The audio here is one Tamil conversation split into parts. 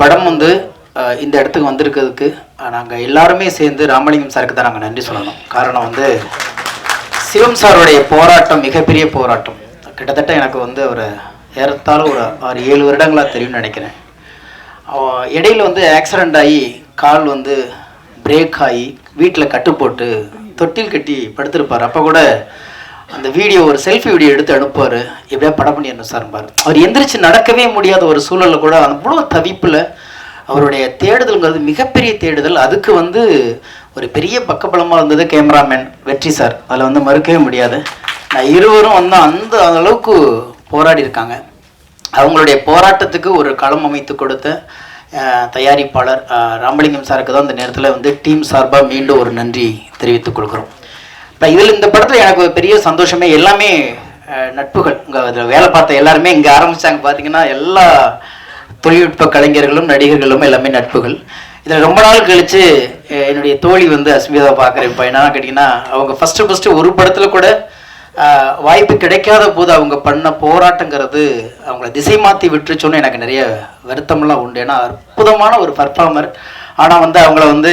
படம் வந்து இந்த இடத்துக்கு வந்திருக்கிறதுக்கு நாங்கள் எல்லாருமே சேர்ந்து ராமலிங்கம் சாருக்கு தான் நாங்கள் நன்றி சொல்லணும். காரணம் வந்து சிவம் சாருடைய போராட்டம் மிகப்பெரிய போராட்டம். கிட்டத்தட்ட எனக்கு வந்து ஒரு ஏறத்தாழ ஒரு ஆறு ஏழு வருடங்களாக தெரியும்னு நினைக்கிறேன். இடையில் இடையில வந்து ஆக்சிடெண்ட் ஆகி கால் வந்து பிரேக் ஆகி வீட்டில் கட்டு போட்டு தொட்டில் கட்டி படுத்திருப்பார். அப்போ கூட அந்த வீடியோ ஒரு செல்ஃபி வீடியோ எடுத்து அனுப்புவார். எப்படியா படம் பண்ணிடணும் சார்பார் அவர் எந்திரிச்சு நடக்கவே முடியாத ஒரு சூழலில் கூட அவ்வளோ தவிப்பில் அவருடைய தேடுதல்ங்கிறது மிகப்பெரிய தேடுதல். அதுக்கு வந்து ஒரு பெரிய பக்கபலமாக இருந்தது கேமராமேன் வெற்றி சார். அதில் வந்து மறுக்கவே முடியாது. நான் இருவரும் வந்து அந்த அளவுக்கு போராடி இருக்காங்க. அவங்களுடைய போராட்டத்துக்கு ஒரு களம் அமைத்து கொடுத்த தயாரிப்பாளர் ராமலிங்கம் சாருக்கு தான் இந்த நேரத்தில் வந்து டீம் சார்பாக மீண்டும் ஒரு நன்றி தெரிவித்துக் கொள்கிறோம். இப்போ இதில் இந்த படத்தில் எனக்கு ஒரு பெரிய சந்தோஷமே எல்லாமே நட்புகள். இங்கே வேலை பார்த்த எல்லாருமே இங்கே ஆரம்பித்தாங்க பார்த்தீங்கன்னா எல்லா தொழில்நுட்ப கலைஞர்களும் நடிகர்களும் எல்லாமே நட்புகள். இதில் ரொம்ப நாள் கழித்து என்னுடைய தோழி வந்து அஸ்மிதா பார்க்குறேன். இப்போ என்னன்னா கேட்டிங்கன்னா அவங்க ஃபஸ்ட்டு ஃபஸ்ட்டு ஒரு படத்தில் கூட வாய்ப்பு கிடைக்காத போது அவங்க பண்ண போராட்டங்கிறது அவங்கள திசை மாற்றி விட்டுருச்சோன்னு எனக்கு நிறைய வருத்தம்லாம் உண்டு. ஏன்னா அற்புதமான ஒரு பர்ஃபார்மர் ஆனால் வந்து அவங்கள வந்து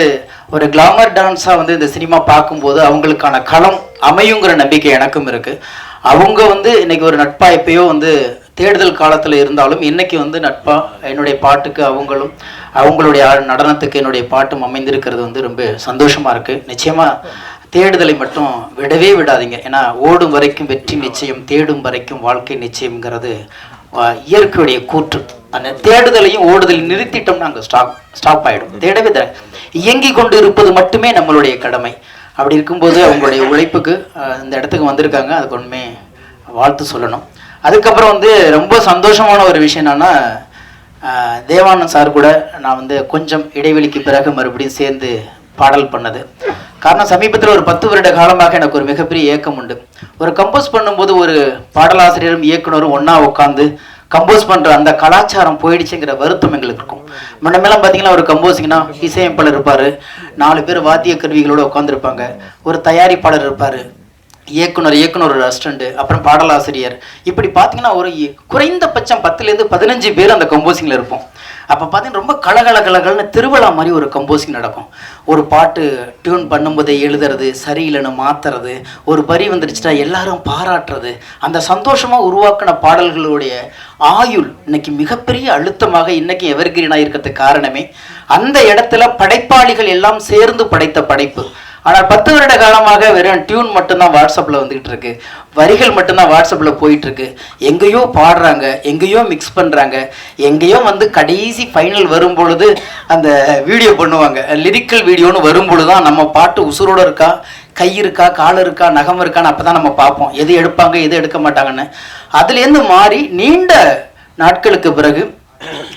ஒரு கிளாமர் டான்ஸாக வந்து இந்த சினிமா பார்க்கும்போது அவங்களுக்கான களம் அமையுங்கிற நம்பிக்கை எனக்கும் இருக்குது அவங்க வந்து இன்றைக்கி ஒரு நட்பாய்ப்பையோ வந்து தேடுதல் காலத்தில் இருந்தாலும் இன்னைக்கு வந்து நட்பா என்னுடைய பாட்டுக்கு அவங்களும் அவங்களுடைய நடனத்துக்கு என்னுடைய பாட்டும் அமைந்திருக்கிறது வந்து ரொம்ப சந்தோஷமாக இருக்குது நிச்சயமாக தேடுதலை மட்டும் விடவே விடாதீங்க. ஏன்னா ஓடும் வரைக்கும் வெற்றி நிச்சயம் தேடும் வரைக்கும் வாழ்க்கை நிச்சயம்ங்கிறது இயற்கையுடைய கூற்று. அந்த தேடுதலையும் ஓடுதலையும் நிறுத்திட்டோம்னா அங்கே ஸ்டாப் ஸ்டாப் ஆகிடும் தேடவே தர இயங்கி கொண்டு இருப்பது மட்டுமே நம்மளுடைய கடமை. அப்படி இருக்கும்போது அவங்களுடைய உழைப்புக்கு இந்த இடத்துக்கு வந்திருக்காங்க. அதுக்கு ஒன்றுமே வாழ்த்து சொல்லணும். அதுக்கப்புறம் வந்து ரொம்ப சந்தோஷமான ஒரு விஷயம் என்னன்னா தேவானந்த் சார் கூட நான் வந்து கொஞ்சம் இடைவெளிக்கு பிறகு மறுபடியும் சேர்ந்து பாடல் பண்ணது. காரணம் சமீபத்தில் ஒரு பத்து வருட காலமாக எனக்கு ஒரு மிகப்பெரிய ஏக்கம் உண்டு. ஒரு கம்போஸ் பண்ணும்போது ஒரு பாடலாசிரியரும் இயக்குனரும் ஒன்றா உட்காந்து கம்போஸ் பண்ணுற அந்த கலாச்சாரம் போயிடுச்சுங்கிற வருத்தம் எங்களுக்கு இருக்கும். முன்னமேலாம் பார்த்தீங்கன்னா ஒரு கம்போசிங்னா இசையமைப்பாளர் இருப்பார் நாலு பேர் வாத்திய கருவிகளோடு உட்காந்துருப்பாங்க ஒரு தயாரிப்பாளர் இருப்பார் இயக்குனர் இயக்குனர் ஒரு அசிஸ்டண்ட் அப்புறம் பாடலாசிரியர். இப்படி பார்த்தீங்கன்னா ஒரு குறைந்தபட்சம் பத்துலேருந்து பதினஞ்சு பேர் அந்த கம்போசிங்கில் இருப்போம். அப்போ பார்த்தீங்கன்னா ரொம்ப கலகல கலகலன்னு திருவிழா மாதிரி ஒரு கம்போசிங் நடக்கும். ஒரு பாட்டு டியூன் பண்ணும்போதே எழுதுறது சரியில்லைன்னு மாத்துறது ஒரு வரி வந்துடுச்சுட்டா எல்லாரும் பாராட்டுறது அந்த சந்தோஷமாக உருவாக்கின பாடல்களுடைய ஆயுள் இன்னைக்கு மிகப்பெரிய அழுத்தமாக இன்னைக்கு எவர்கிரீனாக இருக்கிறதுக்கு காரணமே அந்த இடத்துல படைப்பாளிகள் எல்லாம் சேர்ந்து படைத்த படைப்பு. ஆனால் பத்து வருட காலமாக வெறும் டியூன் மட்டும்தான் வாட்ஸ்அப்பில் வந்துகிட்டு இருக்கு. வரிகள் மட்டும்தான் வாட்ஸ்அப்பில் போயிட்டு இருக்கு எங்கேயோ பாடுறாங்க எங்கேயோ மிக்ஸ் பண்ணுறாங்க எங்கேயோ வந்து கடைசி ஃபைனல் வரும் பொழுது அந்த வீடியோ பண்ணுவாங்க. லிரிக்கல் வீடியோன்னு வரும் பொழுது தான் நம்ம பாட்டு உசுரோட இருக்கா கை இருக்கா கால் இருக்கா நகம் இருக்கான்னு அப்போ தான் நம்ம பார்ப்போம். எது எடுப்பாங்க எது எடுக்க மாட்டாங்கன்னு. அதுலேருந்து மாறி நீண்ட நாட்களுக்கு பிறகு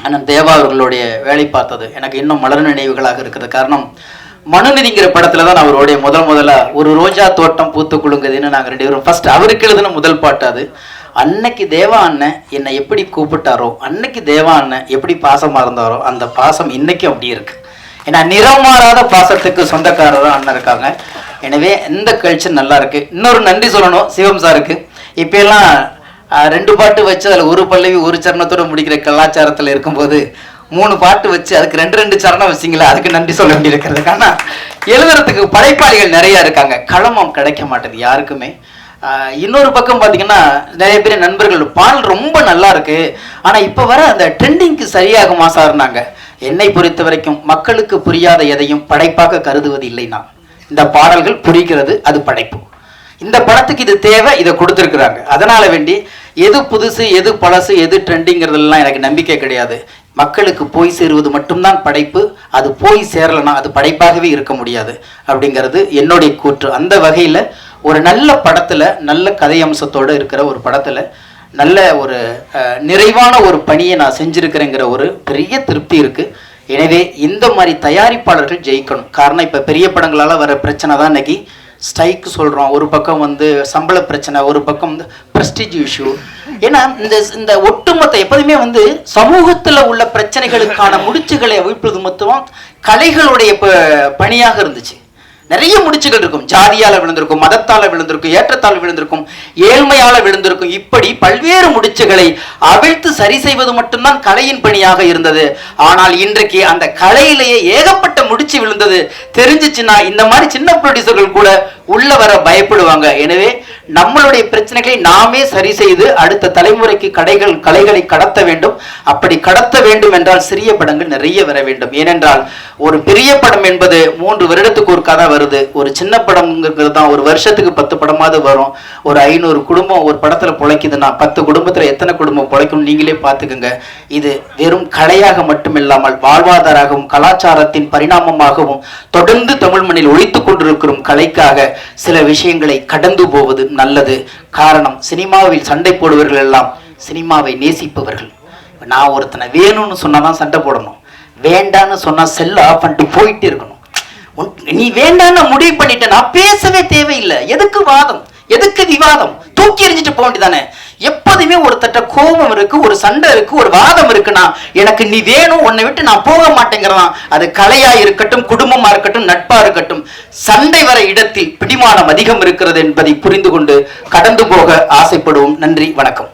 அண்ணன் தேவா அவர்களுடைய வேலை பார்த்தது. எனக்கு இன்னும் மலர் நினைவுகளாக இருக்கிறது. காரணம் மனுநதிங்கிற படத்துல தான் அவருடைய முதல் முதல்ல ஒரு ரோஜா தோட்டம் பூத்து குலுங்குதுன்னு நாங்கள் ரெண்டு பேரும் ஃபர்ஸ்ட் அவருக்கு எழுதுன முதல் பாட்டு அது. அன்னைக்கு தேவா அண்ணன் என்னை எப்படி கூப்பிட்டாரோ அன்னைக்கு தேவா அண்ணன் எப்படி பாசம் இருந்தாரோ அந்த பாசம் இன்னைக்கும் அப்படி இருக்கு. ஏன்னா நிறம் மாறாத பாசத்துக்கு சொந்தக்காரரும் அண்ணன் இருக்காங்க. எனவே இந்த கல்ச்சர் நல்லா இருக்கு. இன்னொரு நன்றி சொல்லணும் சிவம் சாருக்கு. இப்போ எல்லாம் ரெண்டு பாட்டு வச்சு அதில் ஒரு பல்லவி ஒரு சரணத்தோட முடிக்கிற கலாச்சாரத்தில் இருக்கும்போது மூணு பாட்டு வச்சு அதுக்கு ரெண்டு ரெண்டு சரணம் வச்சிங்களா? அதுக்கு நன்றி சொல்ல வேண்டியிருக்கிறது. ஆனால் எழுதுறதுக்கு படைப்பாளிகள் நிறையா இருக்காங்க. களமம் கிடைக்க மாட்டேது யாருக்குமே. இன்னொரு பக்கம் பார்த்தீங்கன்னா நிறைய பேர் நண்பர்கள் பாடல் ரொம்ப நல்லா இருக்கு. ஆனால் இப்போ வர அந்த ட்ரெண்டிங்க்கு சரியாகுமா சார்னாங்க. என்னை பொறுத்த வரைக்கும் மக்களுக்கு புரியாத எதையும் படைப்பாக கருதுவது இல்லைன்னா இந்த பாடல்கள் புரிகிறது அது படைப்பு. இந்த படத்துக்கு இது தேவை இதை கொடுத்துருக்குறாங்க. அதனால வேண்டி எது புதுசு எது பழசு எது ட்ரெண்டிங்கிறதுலாம் எனக்கு நம்பிக்கை கிடையாது. மக்களுக்கு போய் சேருவது மட்டும்தான் படைப்பு அது போய் சேரலைன்னா அது படைப்பாகவே இருக்க முடியாது. அப்படிங்கிறது என்னுடைய கூற்று. அந்த வகையில் ஒரு நல்ல படத்தில் நல்ல கதை அம்சத்தோடு இருக்கிற ஒரு படத்தில் நல்ல ஒரு நிறைவான ஒரு பணியை நான் செஞ்சுருக்கிறேங்கிற ஒரு பெரிய திருப்தி இருக்குது எனவே இந்த மாதிரி தயாரிப்பாளர்கள் ஜெயிக்கணும். காரணம் இப்போ பெரிய படங்களால் வர பிரச்சனை தான் இன்னைக்கு. ஸ்ட்ரைக் சொல்கிறோம் ஒரு பக்கம் வந்து சம்பள பிரச்சனை ஒரு பக்கம் வந்து ப்ரெஸ்டீஜ் இஷ்யூ ஏன்னா இந்த இந்த ஒட்டுமொத்த எப்போதுமே வந்து சமூகத்தில் உள்ள பிரச்சனைகளுக்கான முடிச்சுகளை அவிழ்ப்பது மொத்தம் கலைகளுடைய ப- பணியாக இருந்துச்சு. நிறைய முடிச்சுகள் இருக்கும். ஜாதியால விழுந்திருக்கும் மதத்தால விழுந்திருக்கும் ஏற்றத்தால் விழுந்திருக்கும் ஏழ்மையால விழுந்திருக்கும். இப்படி பல்வேறு முடிச்சுகளை அவிழ்த்து சரி செய்வது மட்டும்தான் கலையின் பணியாக இருந்தது. ஆனால் இன்றைக்கு அந்த கலையிலேயே ஏகப்பட்ட முடிச்சு விழுந்தது. தெரிஞ்சிச்சுன்னா இந்த மாதிரி சின்ன ப்ரொடியூசர்கள் கூட உள்ள வர பயப்படுவாங்க. எனவே நம்மளுடைய பிரச்சனைகளை நாமே சரி செய்து அடுத்த தலைமுறைக்கு கடைகள் கலைகளை கடத்த வேண்டும். அப்படி கடத்த வேண்டும் என்றால் சிறிய படங்கள் நிறைய வர வேண்டும். ஏனென்றால் ஒரு பெரிய படம் என்பது மூன்று வருடத்துக்கு ஒரு கதை வருது. ஒரு சின்ன படம்ங்கிறது தான் ஒரு வருஷத்துக்கு பத்து படமாவது வரும். ஒரு ஐநூறு குடும்பம் ஒரு படத்துல பிழைக்குதுன்னா பத்து குடும்பத்துல எத்தனை குடும்பம் பிழைக்கும் நீங்களே பார்த்துக்குங்க. இது வெறும் கலையாக மட்டுமில்லாமல் வாழ்வாதாரமாகவும் கலாச்சாரத்தின் பரிணாமமாகவும் தொடர்ந்து தமிழ் மண்ணில் ஒழித்துக் கொண்டிருக்கும் கலைக்காக சில விஷயங்களை கடந்து போவது நல்லது. காரணம் சினிமாவில் சண்டை போடுவர்கள் எல்லாம் சினிமாவை நேசிப்பவர்கள். நான் ஒருத்தனை வேணும்னு சொன்னாதான் சண்டை போடணும். வேண்டான்னு சொன்னா செல்ல ஆஃப் பண்ணிட்டு போயிட்டு இருக்கணும். நீ வேண்டான்னு முடிவு பண்ணிட்ட நான் பேசவே தேவையில்லை. எதுக்கு வாதம்? எதுக்கு விவாதம்? தூக்கி எறிஞ்சிட்டு போக வேண்டியதானே எப்போதுமே ஒருத்தட்ட கோபம் இருக்கு ஒரு சண்டை இருக்கு ஒரு வாதம் இருக்குன்னா எனக்கு நீ வேணும் உன்னை விட்டு நான் போக மாட்டேங்கிறான் அது கலையா இருக்கட்டும் குடும்பமா இருக்கட்டும் நட்பா இருக்கட்டும். சண்டை வர இடத்தில் பிடிமானம் அதிகம் இருக்கிறது என்பதை புரிந்து கொண்டு கடந்து போக ஆசைப்படுவோம். நன்றி வணக்கம்.